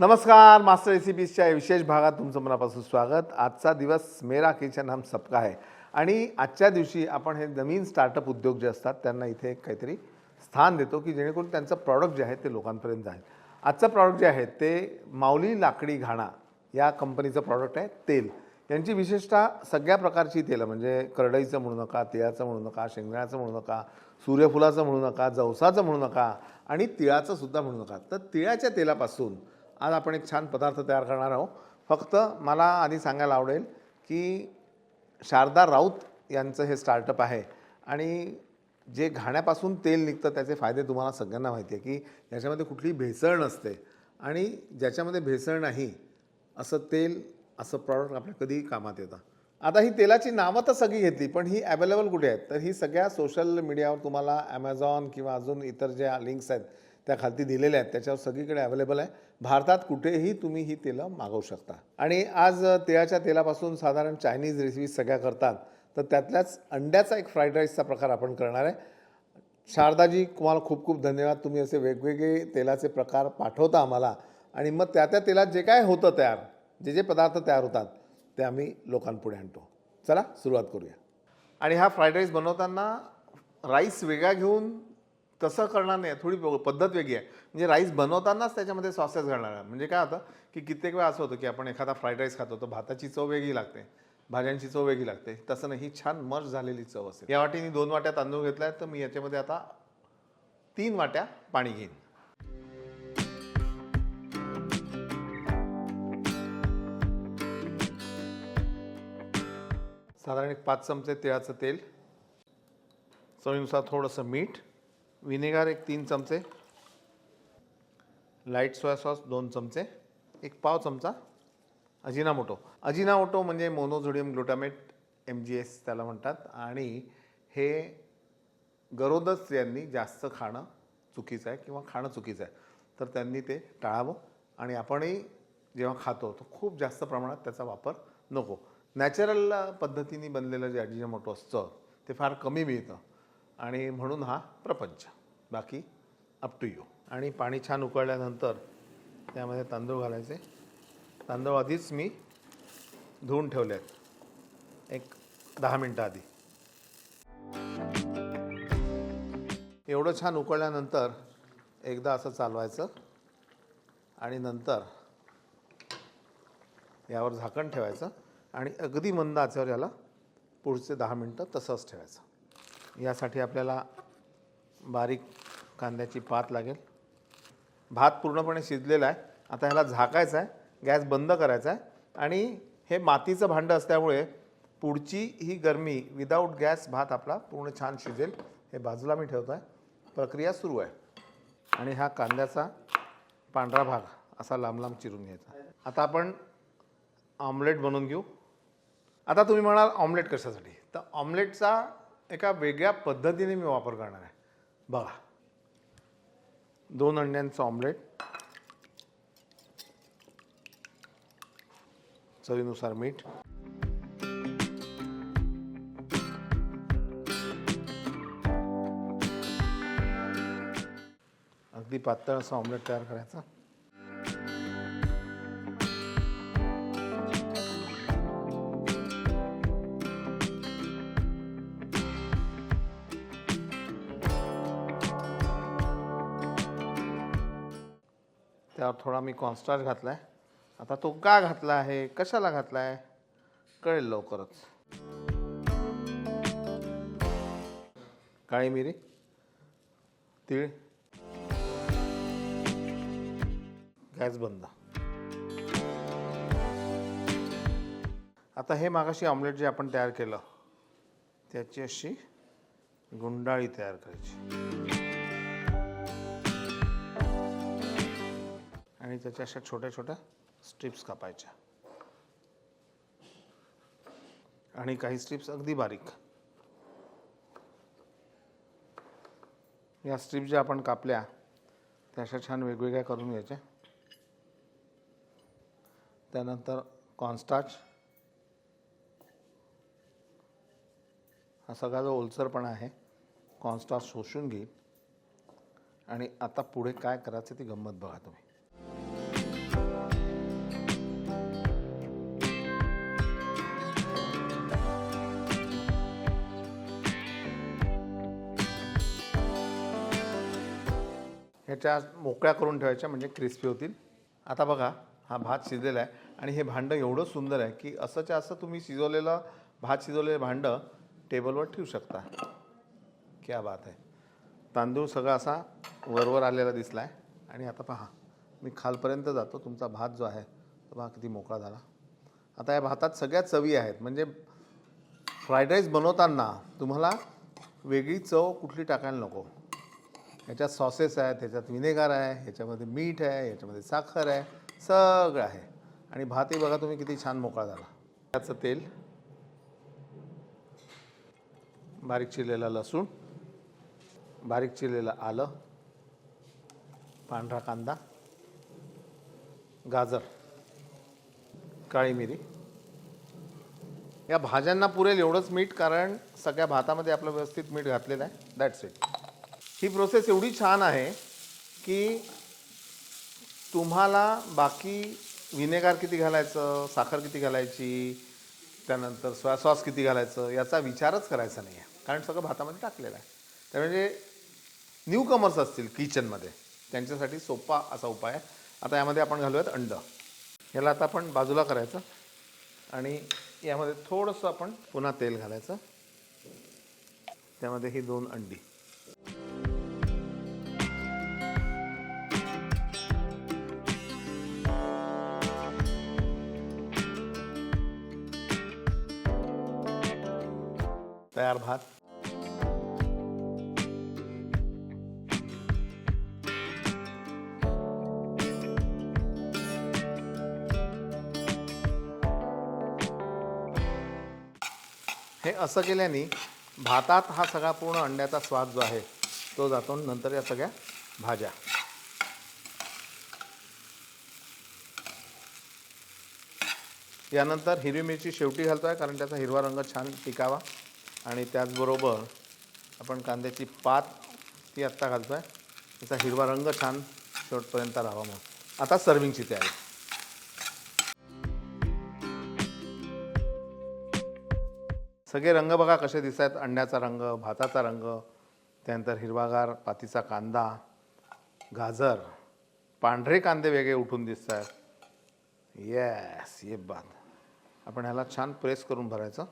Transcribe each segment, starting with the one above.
नमस्कार मास्टर रेसिपीजच्या विशेष भागात तुमचं मनापासून स्वागत. आजचा दिवस मेरा किचन हम सबका आहे आणि आजच्या दिवशी आपण हे नवीन स्टार्टअप उद्योग जे असतात त्यांना इथे एक काहीतरी स्थान देतो की जेणेकरून त्यांचं प्रॉडक्ट जे आहे ते लोकांपर्यंत जाईल. आजचं प्रॉडक्ट जे आहे ते माऊली लाकडी घाणा या कंपनीचं प्रॉडक्ट आहे तेल. यांची विशेषतः सगळ्या प्रकारची तेलं म्हणजे करडईचं म्हणू नका तिळाचं म्हणू नका शेंगदाण्याचं म्हणू नका सूर्यफुलाचं म्हणू नका जवसाचं म्हणू नका आणि तिळाचं सुद्धा म्हणू नका. तर तिळाच्या तेलापासून आज आपण एक छान पदार्थ तयार करणार आहोत. फक्त मला आधी सांगायला आवडेल की शारदा राऊत यांचं हे स्टार्टअप आहे आणि जे घाण्यापासून तेल निघतं त्याचे फायदे तुम्हाला सगळ्यांना माहिती आहे की याच्यामध्ये कुठली भेसळ नसते आणि ज्याच्यामध्ये भेसळ नाही असं तेल असं प्रॉडक्ट आपल्या कधीही कामात येतं. आता ही तेलाची नावं तर सगळी घेतली पण ही अवेलेबल कुठे आहेत? तर ही सगळ्या सोशल मीडियावर तुम्हाला ॲमेझॉन किंवा अजून इतर ज्या लिंक्स आहेत त्या खालती दिलेल्या आहेत त्याच्यावर सगळीकडे अवेलेबल आहे. भारतात कुठेही तुम्ही ही तेलं मागवू शकता. आणि आज तिळाच्या तेलापासून साधारण चायनीज रेसिपीज सगळ्या करतात. तर त्यातल्याच अंड्याचा एक फ्राईड राईसचा प्रकार आपण करणार आहे. शारदाजी तुम्हाला खूप खूप धन्यवाद. तुम्ही असे वेगवेगळे तेलाचे प्रकार पाठवता आम्हाला. आणि मग त्या त्या तेलात जे काय होतं तयार जे जे पदार्थ तयार होतात ते आम्ही लोकांपुढे आणतो. चला सुरुवात करूया. आणि हा फ्राईड राईस बनवताना राईस वेगळा घेऊन तसं करणार नाही थोडी पद्धत वेगळी आहे. म्हणजे राईस बनवतानाच त्याच्यामध्ये सॉसेस घालणार आहे. म्हणजे काय होतं की कित्येक वेळा असं होतं की आपण एखादा फ्राईड राईस खातो तर भाताची चव वेगळी लागते भाज्यांची चव वेगळी लागते. तसं नाही ही छान मर्ज झालेली चव असेल या वाटीने दोन वाट्या तांदूळ घेतलाय तर मी याच्यामध्ये आता तीन वाट्या पाणी घेईन. साधारण एक पाच चमचे तिळाचं तेल चवीनुसार थोडंसं मीठ व्हिनेगार एक तीन चमचे लाइट सोया सॉस दोन चमचे एक पाव चमचा अजिनामोटो. अजिनामोटो म्हणजे monosodium glutamate M G S त्याला म्हणतात. आणि हे गरोदर स्त्रियांनी जास्त खाणं चुकीचं आहे किंवा खाणं चुकीचं आहे. तर त्यांनी ते टाळावं आणि आपणही जेव्हा खातो तर खूप जास्त प्रमाणात त्याचा वापर नको. नॅचरल पद्धतीने बनलेलं जे अजिनामोटो असतं ते फार कमी मिळतं. आणि म्हणून हा प्रपंच. बाकी अप टू यू आणि पाणी छान उकळल्यानंतर त्यामध्ये तांदूळ घालायचे. तांदूळ आधीच मी धुवून ठेवले आहेत. एक दहा मिनटं आधी. एवढं छान उकळल्यानंतर एकदा असं चालवायचं. आणि नंतर यावर झाकण ठेवायचं. आणि अगदी मंद आचेवर याला पुढचे दहा मिनटं तसंच ठेवायचं. यासाठी आपल्याला बारीक कांद्याची पात लागेल. भात पूर्णपणे शिजलेला आहे. आता ह्याला झाकायचं आहे. गॅस बंद करायचा आहे. आणि हे मातीचं भांडं असल्यामुळे पुढची ही गरमी विदाऊट गॅस भात आपला पूर्ण छान शिजेल. हे बाजूला मी ठेवतो आहे प्रक्रिया सुरू आहे. आणि हा कांद्याचा पांढरा भाग असा लांब लांब चिरून घ्यायचा. आता आपण ऑमलेट बनवून घेऊ. आता तुम्ही म्हणाल ऑमलेट कशासाठी? तर ऑमलेटचा एका वेगळ्या पद्धतीने मी वापर करणार आहे. बघा. दोन अंड्यांचं ऑमलेट चवीनुसार मीठ. अगदी पातळ असं ऑमलेट तयार करायचं. त्यावर थोडा मी कॉन्स्टार्च घातला आहे आता तो का घातला आहे? कशाला घातला आहे कळेल लवकरच. काळी मिरी तीळ गॅस बंद. आता हे मागाशी ऑमलेट जे आपण तयार केलं त्याची अशी गुंडाळी तयार करायची. त्याच्या अशा छोट्या छोट्या स्ट्रिप्स कापायच्या. आणि काही स्ट्रिप्स अगदी बारीक. या स्ट्रिप्स ज्या आपण कापल्या त्या अशा छान वेगवेगळ्या करून घ्यायच्या. त्यानंतर कॉन्स्टाच हा सगळा जो ओलसरपणा आहे कॉन्स्टाच शोषून घेईल. आणि आता पुढे काय करायचं ती गंमत बघा तुम्ही. ह्याच्या मोकळ्या करून ठेवायच्या म्हणजे क्रिस्पी होतील. आता बघा हा भात शिजलेला आहे आणि हे भांडं एवढं सुंदर आहे की असंच्या असं तुम्ही शिजवलेलं भात शिजवलेलं भांडं टेबलवर ठेवू शकता. क्या बात आहे. तांदूळ सगळा असा वरवर आलेला दिसला आहे आणि आता पहा मी खालपर्यंत जातो. तुमचा भात जो आहे तो पहा किती मोकळा झाला. आता या भातात सगळ्या चवी आहेत. म्हणजे फ्राईड राईस बनवताना तुम्हाला वेगळी चव कुठली टाकायला नको. ह्याच्यात सॉसेस आहेत ह्याच्यात विनेगर आहे ह्याच्यामध्ये मीठ आहे ह्याच्यामध्ये साखर आहे सगळं आहे. आणि भातही बघा तुम्ही किती छान मोकळा झाला. त्याचं तेल बारीक चिरलेलं लसूण बारीक चिरलेलं आलं पांढरा कांदा गाजर काळी मिरी. या भाज्यांना पुरेल एवढंच मीठ कारण सगळ्या भातामध्ये आपलं व्यवस्थित मीठ घातलेलं आहे. दॅट्स इट ही प्रोसेस एवढी छान आहे की तुम्हाला बाकी विनेगार किती घालायचं साखर किती घालायची त्यानंतर सोया सॉस किती घालायचं याचा विचारच करायचा नाही आहे कारण सगळं भातामध्ये टाकलेलं आहे. त्यामुळे न्यू कमर्स असतील किचनमध्ये त्यांच्यासाठी सोपा असा उपाय आहे. आता यामध्ये आपण घालूयात अंड. याला आता आपण बाजूला करायचं आणि यामध्ये थोडंसं आपण पुन्हा तेल घालायचं. त्यामध्ये ही दोन अंडी. तयार भात. हे असं केल्याने भातात हा सगळा पूर्ण अंड्याचा स्वाद जो आहे तो जातो नंतर या सगळ्या भाज्या. यानंतर हिरवी मिरची शेवटी घालतो आहे कारण त्याचा हिरवा रंग छान टिकावा. आणि त्याचबरोबर आपण कांद्याची पात ती आत्ता घालतो आहे त्याचा हिरवा रंग छान शेवटपर्यंत राहावा मग आता सर्विंगची तयारी. सगळे रंग बघा कसे दिसत आहेत अंड्याचा रंग भाताचा रंग त्यानंतर हिरवागार पातीचा कांदा गाजर पांढरे कांदे वेगळे उठून दिसत आहेत येस ये बात आपण ह्याला छान प्रेस करून भरायचं.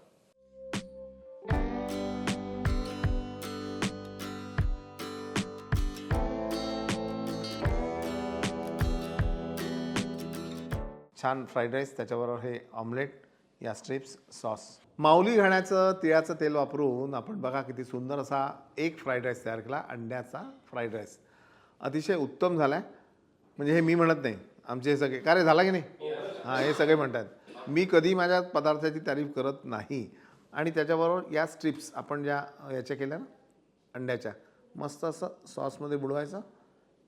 छान फ्राईड राईस त्याच्याबरोबर हे ऑमलेट या स्ट्रिप्स सॉस. माऊली घाण्याचं तिळाचं तेल वापरून आपण बघा किती सुंदर असा एक फ्राईड राईस तयार केला अंड्याचा फ्राईड राईस. अतिशय उत्तम झाला आहे म्हणजे हे मी म्हणत नाही. आमचे हे सगळे का रे झाला की नाही? हां हे सगळे म्हणतात. मी कधी माझ्या पदार्थाची तारीफ करत नाही. आणि त्याच्याबरोबर या स्ट्रिप्स आपण ज्या याच्या केल्या ना अंड्याच्या मस्त असं सॉसमध्ये बुडवायचं.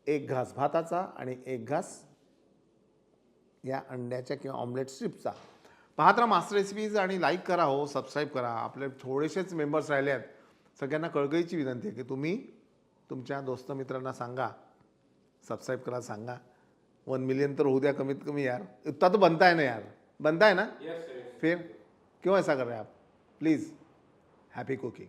एक घास भाताचा आणि एक घास या अंड्याच्या किंवा ऑमलेट स्ट्रिपचा पाहत राहा मास्टर रेसिपीज आणि लाईक करा हो सबस्क्राईब करा. आपले थोडेसेच मेंबर्स राहिले आहेत. सगळ्यांना कळकळीची विनंती आहे की तुम्ही तुमच्या दोस्त मित्रांना सांगा. सबस्क्राईब करा सांगा. वन मिलियन तर होऊ द्या कमीत कमी यार. इतना तो बनता है ना यार. बनता है ना फिर. क्यों ऐसा कर रहे हैं आप? Please happy cooking